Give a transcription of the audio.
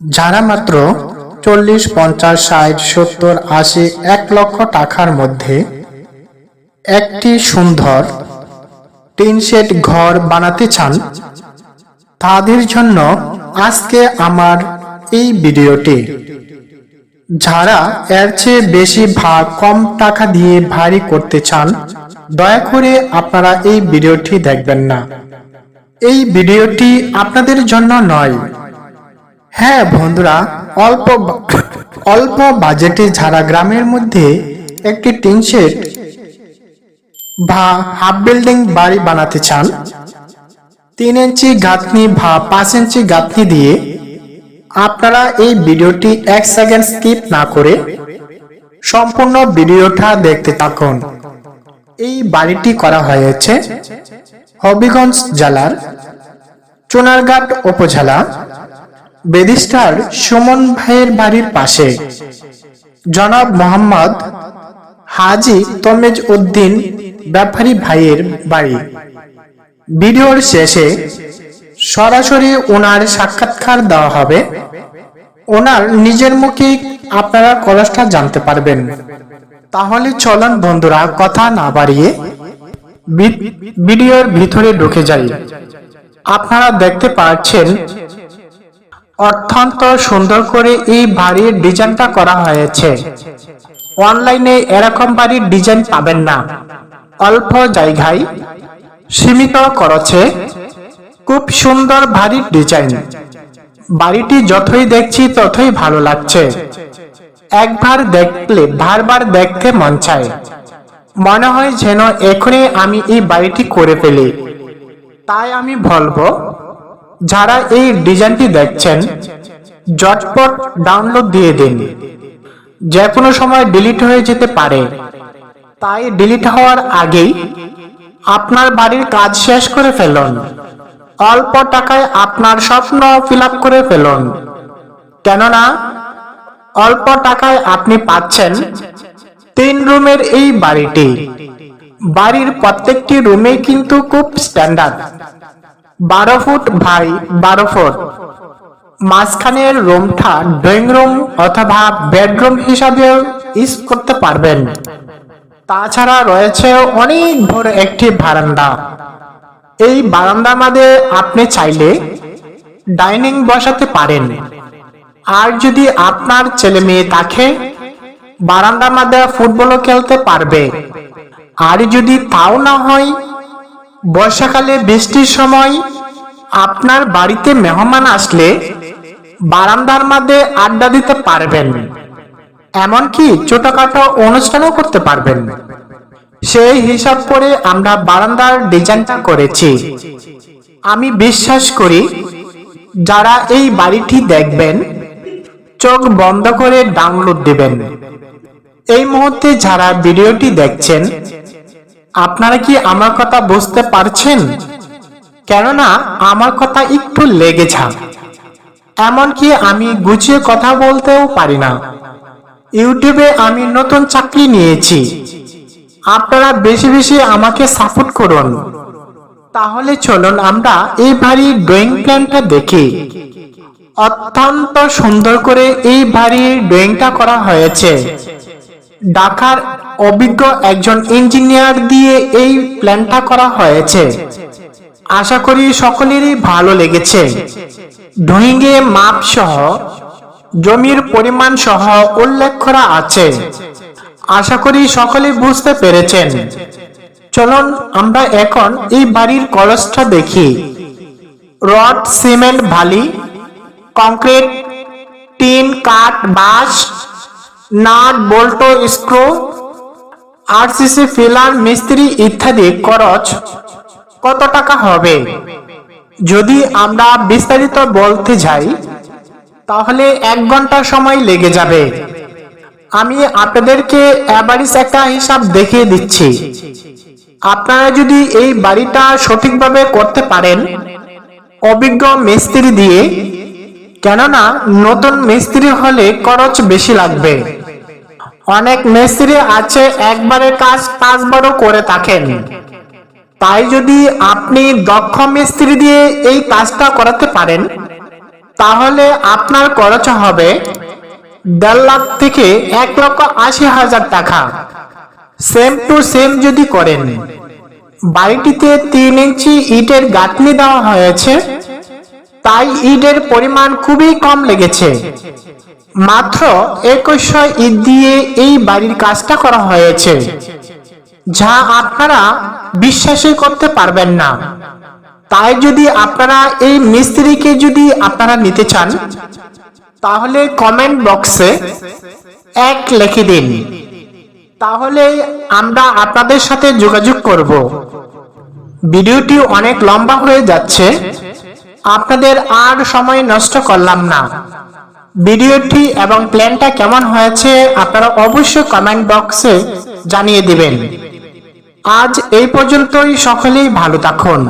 যারা মাত্র চল্লিশ, পঞ্চাশ, ষাট, সত্তর, আশি, এক লক্ষ টাকার মধ্যে একটি সুন্দর টিন শেড ঘর বানাতে চান, তাদের জন্য আজকে আমার এই ভিডিওটি। যারা এর চেয়ে বেশি ভাগ কম টাকা দিয়ে ভারী করতে চান, দয়া করে আপনারা এই ভিডিওটি দেখবেন না। এই ভিডিওটি আপনাদের জন্য নয় হ্যাঁ বন্ধুরা, অল্প অল্প বাজেটে যারা গ্রামের মধ্যে একটি টিন শেড বা হাফ বিল্ডিং বাড়ি বানাতে চান, তিন ইঞ্চি গাঁথনি বা পাঁচ ইঞ্চি গাঁথনি দিয়ে আপনারা এই ভিডিওটি এক সেকেন্ড স্কিপ না করে সম্পূর্ণ ভিডিওটা দেখতে থাকুন। এই বাড়িটি করা হয়েছে হবিগঞ্জ জেলার চুনারঘাট উপজেলা বেদিস্টার সুমন ভাইয়ের বাড়ির পাশে। জনাব মোহাম্মদ হাজি তমেজ উদ্দিন ব্যাপারী ভাইয়ের বাড়ি। ভিডিওর শেষে সরাসরি ওনার সাক্ষাৎকার দেওয়া হবে। ওনার নিজের মুখে আপনারা কলসটা জানতে পারবেন। তাহলে চলন বন্ধুরা, কথা না বাড়িয়ে ভিডিওর ভিতরে ঢুকে যাই। আপনারা দেখতে পাচ্ছেন অত্যন্ত সুন্দর করে এই বাড়ির ডিজাইনটা করা হয়েছে। অনলাইনে এরকম বাড়ির ডিজাইন পাবেন না। অল্প জায়গায় সীমিত করেছে খুব সুন্দর বাড়ির ডিজাইন। বাড়িটি যতই দেখছি ততই ভালো লাগছে। একবার দেখলে, বারবার দেখতে মন চায়। মনে হয় যেন এখনই আমি এই বাড়িটি করে ফেলি। তাই আমি বলব যারা এই ডিজাইনটি দেখছেন জটপট ডাউনলোড দিয়ে দিন। যে কোনো সময় ডিলিট হয়ে যেতে পারে। তাই ডিলিট হওয়ার আগেই আপনার বাড়ির কাজ শেষ করে ফেলুন। অল্প টাকায় আপনার স্বপ্ন ফিল আপ করে ফেলুন। কেননা, অল্প টাকায় আপনি পাচ্ছেন তিন রুমের এই বাড়িটি। বাড়ির প্রত্যেকটি রুমে কিন্তু খুব স্ট্যান্ডার্ড বারো ফুট ভাই বারো ফুট। মাঝখানের রুমটা ড্রয়িং রুম অথবা বেডরুম হিসাবেও ইউজ করতে পারবেন। তাছাড়া রয়েছে অনেক বড় একটি বারান্দা। এই বারান্দার মধ্যে আপনি চাইলে ডাইনিং বসাতে পারেন। আর যদি আপনার ছেলে মেয়ে থাকে বারান্দার মধ্যে ফুটবলও খেলতে পারবে। আর যদি তাও না হয় বর্ষাকালে বৃষ্টির সময় আপনার বাড়িতে মেহমান আসলে বারান্দার মধ্যে আড্ডা দিতে পারবেন। এমনকি ছোটখাটো অনুষ্ঠানও করতে পারবেন। সেই হিসাব করে আমরা বারান্দার ডিজাইনটা করেছি। আমি বিশ্বাস করি, যারা এই বাড়িটি দেখবেন, চোখ বন্ধ করে ডাউনলোড দেবেন। এই মুহূর্তে যারা ভিডিওটি দেখছেন আপনারা কি আমার কথা বুঝতে পারছেন? কেননা আমার কথা একটু লেগে এমনকি আমি গুছিয়ে কথা বলতেও পারি না। ইউটিউবে আমি নতুন চাকরি নিয়েছি। আপনারা বেশি বেশি আমাকে সাপোর্ট করুন। তাহলে চলুন আমরা এই বাড়ির ড্রয়িং প্ল্যানটা দেখি। অত্যন্ত সুন্দর করে এই বাড়ির ড্রয়িংটা করা হয়েছে। ঢাকার অভিজ্ঞ একজন ইঞ্জিনিয়ার দিয়ে এই প্ল্যানটা করা হয়েছে। আশা করি সকলেরই ভালো লেগেছে। ড্রয়িংয়ে মাপ সহ, জমির পরিমাণ সহ উল্লেখ করা আছে। আশা করি সকলে বুঝতে পেরেছেন। চলুন আমরা এখন এই বাড়ির কলসটা দেখি। রড, সিমেন্ট ভালি কংক্রিট, টিন, কাঠ, বাঁশ, নাট, বল্টো, স্ক্রু আরসিসি, ফিলার, মিস্ত্রি ইত্যাদি খরচ কত টাকা হবে? যদি আমরা বিস্তারিত বলতে যাই, তাহলে এক ঘণ্টা সময় লেগে যাবে। আমি আপনাদেরকে অ্যাভারেজ একটা হিসাব দেখিয়ে দিচ্ছি। আপনারা যদি এই বাড়িটা সঠিকভাবে করতে পারেন, অভিজ্ঞ মিস্ত্রি দিয়ে, কেননা নতুন মিস্ত্রি হলে খরচ বেশি লাগবে। অনেক মিস্ত্রি আছে, একবারে কাজ পাঁচবারও করে থাকেন। তাই যদি আপনি দক্ষ মিস্ত্রি দিয়ে এই কাজটা করাতে পারেন, তাহলে আপনার খরচ হবে দেড় লাখ থেকে এক লক্ষ আশি হাজার টাকা। সেম টু সেম যদি করেন, বাড়িটিতে তিন ইঞ্চি ইটের গাঁথনি দেওয়া হয়েছে। তাই ইটের পরিমাণ খুবই কম লেগেছে। মাত্র একুশশো ঈদ দিয়ে এই বাড়ির কাজটা করা হয়েছে, যা আপনারা বিশ্বাসই করতে পারবেন না। তাই যদি আপনারা এই মিস্ত্রিকে যদি আপনারা নিতে চান, তাহলে কমেন্ট বক্সে এক লিখে দিন। তাহলে আমরা আপনাদের সাথে যোগাযোগ করব। ভিডিওটি অনেক লম্বা হয়ে যাচ্ছে। আপনাদের আর সময় নষ্ট করলাম না। ভিডিওটি এবং প্ল্যানটা কেমন হয়েছে আপনারা অবশ্যই কমেন্ট বক্সে জানিয়ে দিবেন। আজ এই পর্যন্তই, সকলেই ভালো থাকুন।